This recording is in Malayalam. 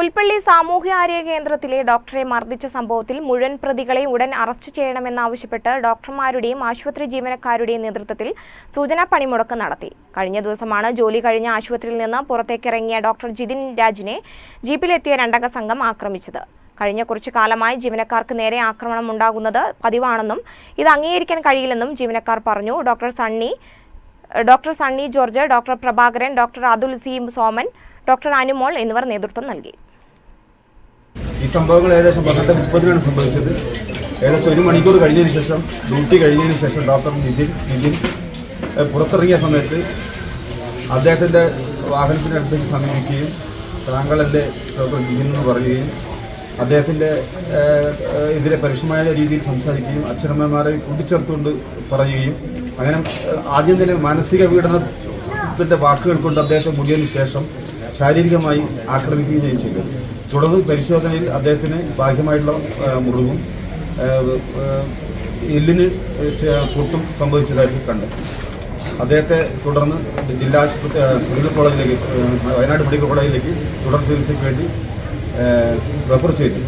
പുൽപ്പള്ളി സാമൂഹ്യാരോഗ്യ കേന്ദ്രത്തിലെ ഡോക്ടറെ മർദ്ദിച്ച സംഭവത്തിൽ മുഴുവൻ പ്രതികളെ ഉടൻ അറസ്റ്റ് ചെയ്യണമെന്നാവശ്യപ്പെട്ട് ഡോക്ടർമാരുടെയും ആശുപത്രി ജീവനക്കാരുടെയും നേതൃത്വത്തിൽ സൂചനാ പണിമുടക്ക് നടത്തി. കഴിഞ്ഞ ദിവസമാണ് ജോലി കഴിഞ്ഞ ആശുപത്രിയിൽ നിന്ന് പുറത്തേക്കിറങ്ങിയ ഡോക്ടർ ജിതിൻ രാജിനെ ജീപ്പിലെത്തിയ രണ്ടംഗ സംഘം ആക്രമിച്ചത്. കഴിഞ്ഞ കുറച്ചു കാലമായി ജീവനക്കാർക്ക് നേരെ ആക്രമണം ഉണ്ടാകുന്നത് പതിവാണെന്നും ഇത് അംഗീകരിക്കാൻ കഴിയില്ലെന്നും ജീവനക്കാർ പറഞ്ഞു. Doctor Sunny doctor Sunny George doctor Prabhakaran doctor Athul C Soman doctor Anumol എന്നിവർ നേതൃത്വം നൽകി. ഈ സംഭവങ്ങൾ ഏകദേശം പന്ത്രണ്ട് മുപ്പതിനാണ് സംഭവിച്ചത്. ഏകദേശം ഒരു മണിക്കൂർ കഴിഞ്ഞതിന് ശേഷം ഡ്യൂട്ടി കഴിഞ്ഞതിന് ശേഷം ഡോക്ടർ നിതിൻ നിതിൻ പുറത്തിറങ്ങിയ സമയത്ത് അദ്ദേഹത്തിന്റെ വാഹനത്തിന്റെ അടുത്തേക്ക് സമീപിക്കുകയും താങ്കളല്ലേ ഡോക്ടർ നിതിൻ എന്ന് പറയുകയും അദ്ദേഹത്തിന്റെ എതിരെ പരുഷമായ രീതിയിൽ സംസാരിക്കുകയും അച്ഛനമ്മമാരെ കൂട്ടിച്ചേർത്തുകൊണ്ട് പറയുകയും അങ്ങനെ ആദ്യം തന്നെ മാനസിക പീഡനത്തിന്റെ വാക്കുകൾ കൊണ്ട് അദ്ദേഹത്തെ മുടിയതിനു ശേഷം ശാരീരികമായി ആക്രമിക്കുകയും ചെയ്തു. തുടർന്ന് പരിശോധനയിൽ അദ്ദേഹത്തിന് ബാഹ്യമായിട്ടുള്ള മുറിവും എല്ലിന് പൊട്ടും സംഭവിച്ചതായിട്ട് കണ്ടു. അദ്ദേഹത്തെ തുടർന്ന് ജില്ലാ ആശുപത്രി മെഡിക്കൽ കോളേജിലേക്ക് വയനാട് മെഡിക്കൽ കോളേജിലേക്ക് തുടർ ചികിത്സയ്ക്ക് വേണ്ടി റെഫർ ചെയ്തു.